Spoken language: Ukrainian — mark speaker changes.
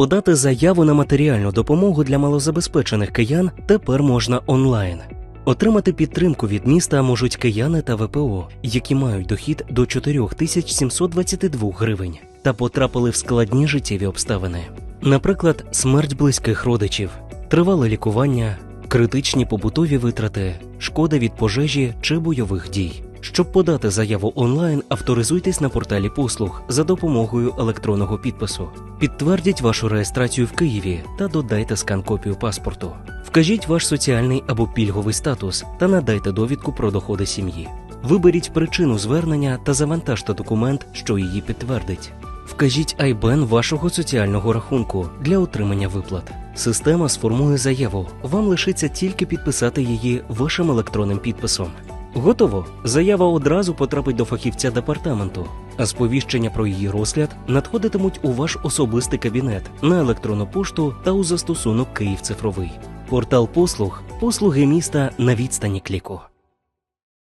Speaker 1: Подати заяву на матеріальну допомогу для малозабезпечених киян тепер можна онлайн. Отримати підтримку від міста можуть кияни та ВПО, які мають дохід до 4722 гривень та потрапили в складні життєві обставини. Наприклад, смерть близьких родичів, тривале лікування, критичні побутові витрати, шкода від пожежі чи бойових дій. Щоб подати заяву онлайн, авторизуйтесь на порталі послуг за допомогою електронного підпису. Підтвердіть вашу реєстрацію в Києві та додайте скан-копію паспорту. Вкажіть ваш соціальний або пільговий статус та надайте довідку про доходи сім'ї. Виберіть причину звернення та завантажте документ, що її підтвердить. Вкажіть айбен вашого соціального рахунку для отримання виплат. Система сформує заяву. Вам лишиться тільки підписати її вашим електронним підписом. Готово. Заява одразу потрапить до фахівця департаменту, а сповіщення про її розгляд надходитимуть у ваш особистий кабінет на електронну пошту та у застосунок Київ цифровий. Портал послуг послуги міста на відстані кліку.